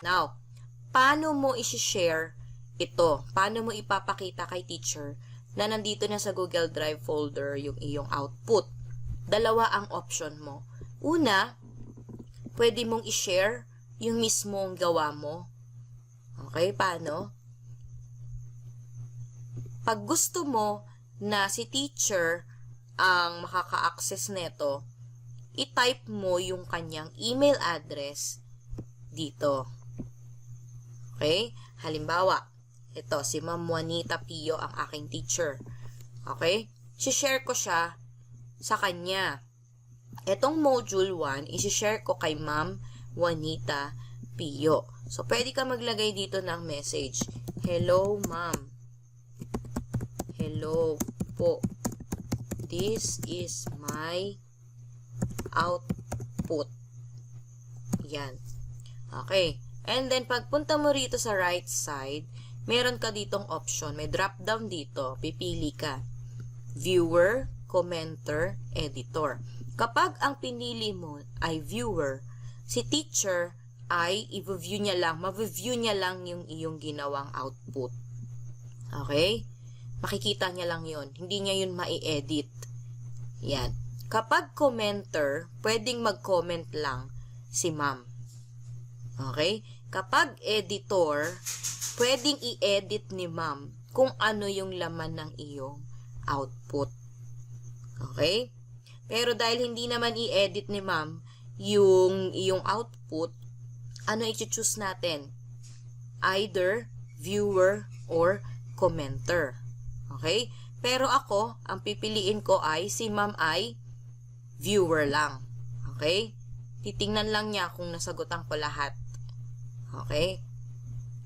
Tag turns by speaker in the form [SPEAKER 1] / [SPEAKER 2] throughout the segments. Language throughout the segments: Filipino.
[SPEAKER 1] Now, paano mo isi-share ito? Paano mo ipapakita kay teacher na nandito na sa Google Drive folder yung iyong output? Dalawa ang option mo. Una, pwede mong i-share yung mismong gawa mo. Okay, paano? Pag gusto mo na si teacher ang makaka-access nito, i-type mo yung kanyang email address dito. Okay? Halimbawa, ito, si Ma'am Juanita Pio ang aking teacher. Okay? Si-share ko siya sa kanya. Etong module 1, isi-share ko kay Ma'am Juanita Pio. So, pwede ka maglagay dito ng message. Hello, Ma'am. Hello po. This is my output. Yan. Okay. And then, pagpunta mo rito sa right side, meron ka ditong option. May drop down dito. Pipili ka. Viewer, commenter, editor. Kapag ang pinili mo ay viewer, si teacher ay i-view niya lang, ma-view niya lang yung iyong ginawang output. Okay? Makikita niya lang yon Hindi niya yun mai-edit. Yan. Kapag commenter, pwedeng mag-comment lang si ma'am. Okay? Kapag editor, pwedeng i-edit ni ma'am kung ano yung laman ng iyong output. Okay? Pero dahil hindi naman i-edit ni ma'am yung iyong output, ano i-choose natin? Either viewer or commenter. Okay? Pero ako, ang pipiliin ko ay si ma'am ay viewer lang. Okay? Titingnan lang niya kung nasagutan ko lahat. Okay?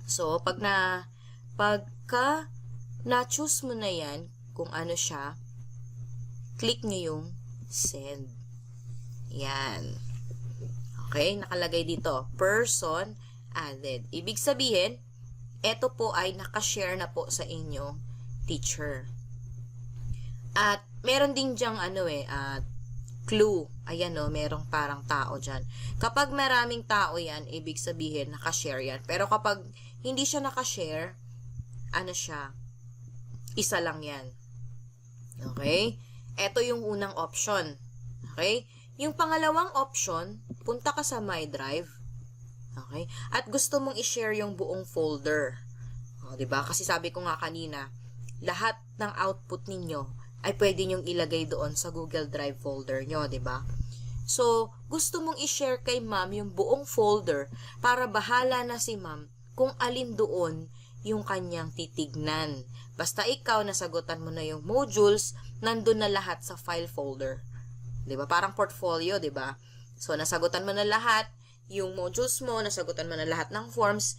[SPEAKER 1] So, pag na, pagka na-choose mo na yan, kung ano siya, click niyo yung send. Yan. Okay? Nakalagay dito, person added. Ibig sabihin, ito po ay nakashare na po sa inyong teacher. At meron din diyang ano eh, at clue. Ayan o, merong parang tao dyan. Kapag maraming tao yan, ibig sabihin, nakashare yan. Pero kapag hindi siya nakashare, ano siya, isa lang yan. Okay? Ito yung unang option. Okay? Yung pangalawang option, punta ka sa My Drive. Okay? At gusto mong i-share yung buong folder. O, 'di ba? Kasi sabi ko nga kanina, lahat ng output ninyo ay pwede nyong ilagay doon sa Google Drive folder nyo, 'di ba? So, gusto mong i-share kay ma'am yung buong folder para bahala na si ma'am kung alin doon yung kanyang titignan. Basta ikaw nasagutan mo na yung modules, nandun na lahat sa file folder. ba? Parang portfolio, ba? So, nasagutan mo na lahat, yung modules mo, nasagutan mo na lahat ng forms,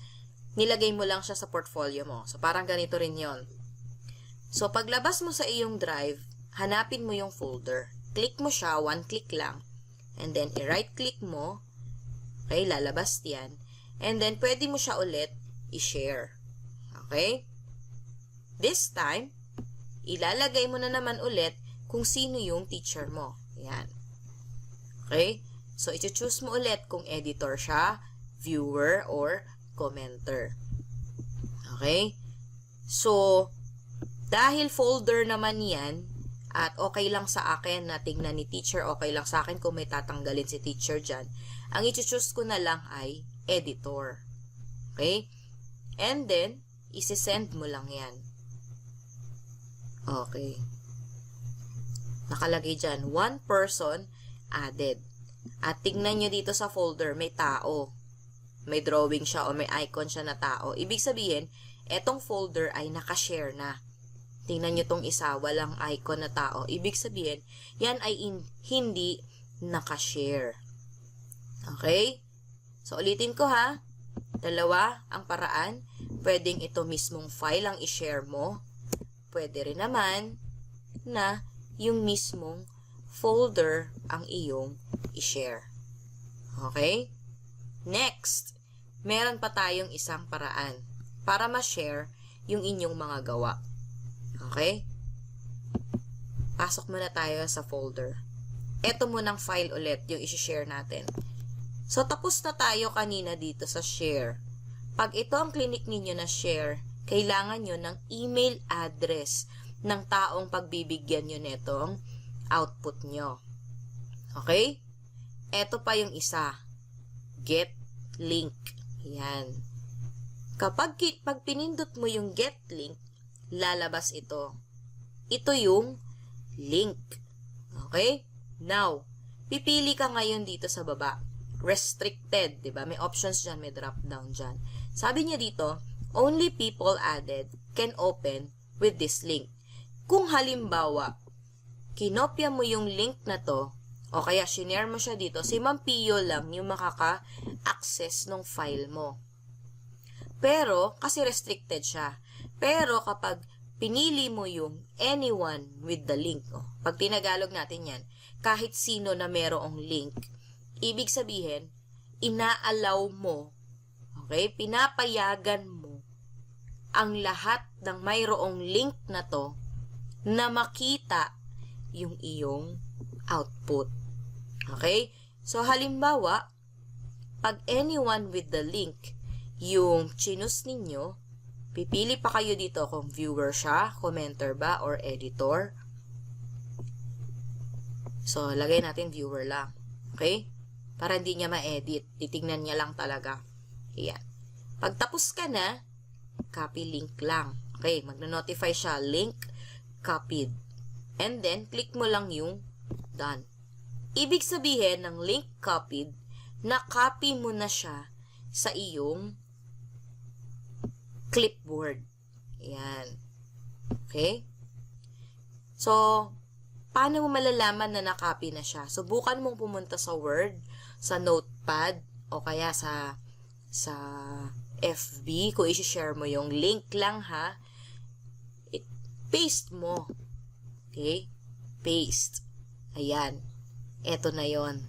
[SPEAKER 1] nilagay mo lang siya sa portfolio mo. So, parang ganito rin yon. So, paglabas mo sa iyong drive, hanapin mo yung folder. Click mo siya, one click lang. And then, i-right click mo. Okay, lalabas yan. And then, pwede mo siya ulit i-share. Okay? This time, ilalagay mo na naman ulit kung sino yung teacher mo. Yan. Okay? So, iti-choose mo ulit kung editor siya, viewer, or commenter. Okay? So, dahil folder naman yan, at okay lang sa akin na tingnan ni teacher, okay lang sa akin kung may tatanggalin si teacher dyan, ang iti-choose ko na lang ay editor. Okay? And then, isi-send mo lang yan. Okay. Nakalagay dyan, one person added. At tingnan nyo dito sa folder, may tao. May drawing siya o may icon siya na tao. Ibig sabihin, etong folder ay nakashare na. Tingnan nyo tong isa, walang icon na tao. Ibig sabihin, yan ay in, hindi nakashare. Okay? So, ulitin ko ha. Dalawa ang paraan. Pwedeng ito mismong file ang i-share mo. Pwede rin naman na yung mismong folder ang iyong i-share. Okay? Next, meron pa tayong isang paraan para ma-share yung inyong mga gawa. Okay? Pasok muna tayo sa folder. Ito munang file ulit yung i-share natin. So, tapos na tayo kanina dito sa share. pag ito ang clinic ninyo na share, kailangan nyo ng email address ng taong pagbibigyan nyo netong output nyo. Okay? Ito pa yung isa. Get link. Yan. Kapag pag pinindot mo yung get link, lalabas ito. Ito yung link. Okay? Now, pipili ka ngayon dito sa baba. Restricted, di ba? May options dyan, may drop down dyan. Sabi niya dito, only people added can open with this link. Kung halimbawa, kinopya mo yung link na to, o kaya shinare mo siya dito, si Ma'am Pio lang yung makaka-access ng file mo. Pero, kasi restricted siya. Pero kapag pinili mo yung anyone with the link, oh, pag tinagalog natin yan, kahit sino na merong link, ibig sabihin, inaalaw mo, okay, pinapayagan mo ang lahat ng mayroong link na to na makita yung iyong output. Okay? So, halimbawa, pag anyone with the link, yung chinus ninyo, pipili pa kayo dito kung viewer siya, commenter ba, or editor. So, lagay natin viewer lang. Okay? Para hindi niya ma-edit. Titingnan niya lang talaga. Ayan. Pag tapos ka na, copy link lang. Okay, magno-notify siya, link copied. And then, click mo lang yung done. Ibig sabihin ng link copied, na-copy mo na siya sa iyong clipboard. Ayan. Okay? So, paano mo malalaman na nakopy na siya? Subukan mong pumunta sa Word, sa Notepad, o kaya sa sa FB, kung isi-share mo yung link lang ha, it, paste mo. Okay? Paste. Ayan. Eto na yon.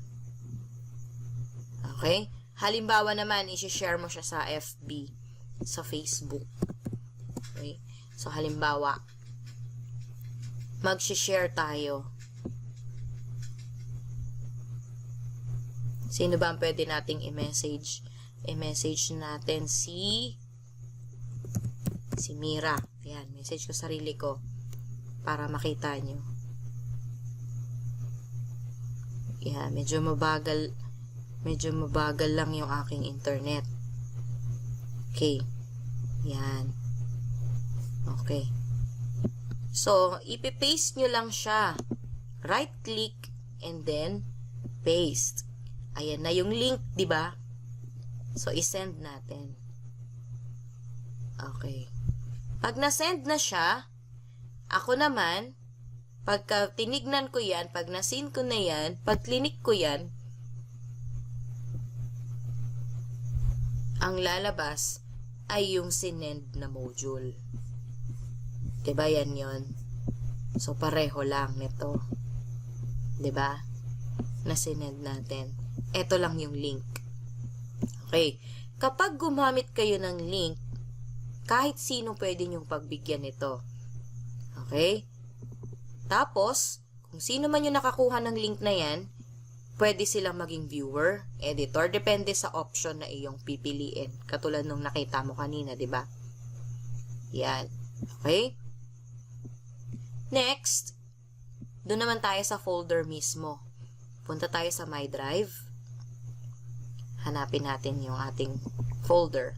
[SPEAKER 1] Okay? Halimbawa naman, isi-share mo siya sa FB, sa Facebook. Okay? So, halimbawa, mag-share tayo. Sino ba ang pwede nating i-message? I-message natin si si Mira. Ayan, message ko sarili ko para makita nyo. Yeah, medyo mabagal medyo mabagal lang yung aking internet. Okay. Yan. Okay. So, ipipaste nyo lang siya. Right click and then paste. Ayan na yung link, di ba? So, isend natin. Okay. Pag na-send na siya, ako naman, pagka tinignan ko yan, pag nasin ko na yan, pag clinic ko yan, ang lalabas ay yung sinend na module. 'Di ba yan yon? So, pareho lang nito. 'Di ba? Na sinend natin. Ito lang yung link. Okay. Kapag gumamit kayo ng link, kahit sino pwede niyong pagbigyan nito. Okay? Tapos, kung sino man yung nakakuha ng link na yan, pwede silang maging viewer, editor, depende sa option na iyong pipiliin. Katulad nung nakita mo kanina, di ba? Yan. Okay? Next, doon naman tayo sa folder mismo. Punta tayo sa My Drive. Hanapin natin yung ating folder.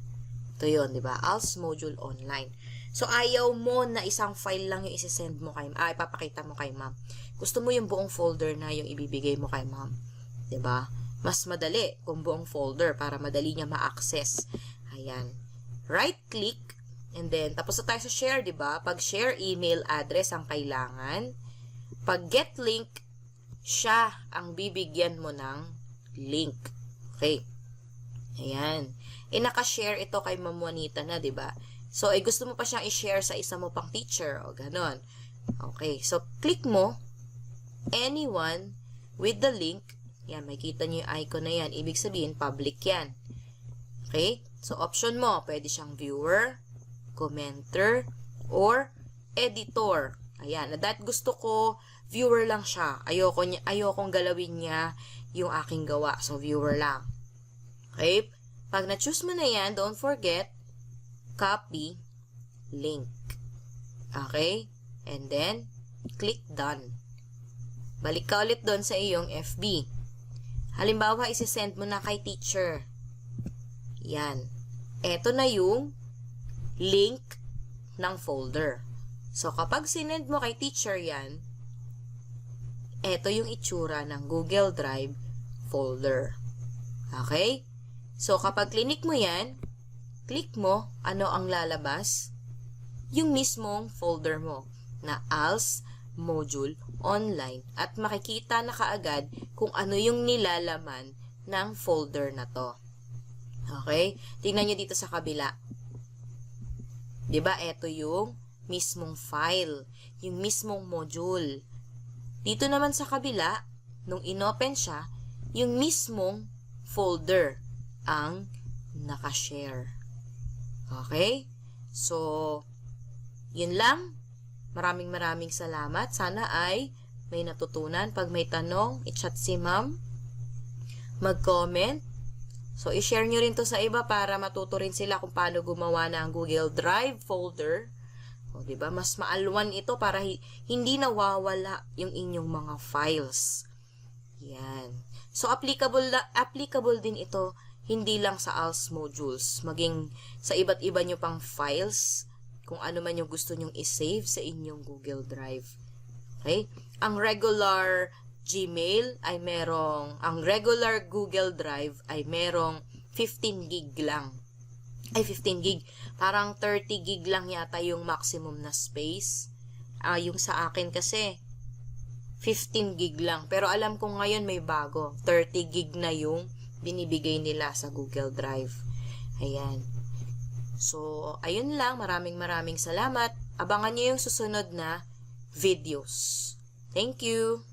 [SPEAKER 1] Ito yun, di ba? ALS Module Online. So, ayaw mo na isang file lang yung isi-send mo kay, ah, ipapakita mo kay ma'am. Gusto mo yung buong folder na yung ibibigay mo kay ma'am. 'Di ba? Mas madali kung buong folder para madali niya ma-access. Ayan. Right click and then tapos na tayo sa share, 'di ba? Pag share email address ang kailangan. Pag get link, siya ang bibigyan mo ng link. Okay. Ayan. E naka-share ito kay Ma'am Juanita na, 'di ba? So, eh, gusto mo pa siyang i-share sa isa mo pang teacher o ganon. Okay. So, click mo anyone with the link yan, makikita nyo yung icon na yan. Ibig sabihin, public yan. Okay? So, option mo, pwede siyang viewer, commenter, or editor. Ayan. Na dahil gusto ko, viewer lang siya. Ayoko niya, ayokong galawin niya yung aking gawa. So, viewer lang. Okay? Pag na-choose mo na yan, don't forget, copy, link. Okay? And then, click done. Balik ka ulit doon sa iyong FB. Halimbawa, isi-send mo na kay teacher. Yan. Ito na yung link ng folder. So, kapag sinend mo kay teacher yan, ito yung itsura ng Google Drive folder. Okay? So, kapag clinic mo yan, click mo, ano ang lalabas? Yung mismong folder mo na ALS module online at makikita na kaagad kung ano yung nilalaman ng folder na to. Okay? Tingnan nyo dito sa kabila. ba? Ito yung mismong file, yung mismong module. Dito naman sa kabila, nung inopen siya, yung mismong folder ang nakashare. Okay? So, yun lang. Maraming maraming salamat. Sana ay may natutunan. Pag may tanong, i-chat si ma'am. Mag-comment. So, i-share nyo rin to sa iba para matuto rin sila kung paano gumawa ng Google Drive folder. O, di ba? Mas maalwan ito para hi- hindi nawawala yung inyong mga files. Yan. So, applicable, na- applicable din ito hindi lang sa ALS modules, maging sa iba't iba nyo pang files, kung ano man yung gusto nyong isave sa inyong Google Drive. Okay? Ang regular Gmail ay merong, ang regular Google Drive ay merong 15 gig lang. Ay, 15 gig. Parang 30 gig lang yata yung maximum na space. Ah, yung sa akin kasi, 15 gig lang. Pero alam ko ngayon may bago. 30 gig na yung binibigay nila sa Google Drive. Ayan. So, ayun lang. Maraming maraming salamat. Abangan niyo yung susunod na videos. Thank you!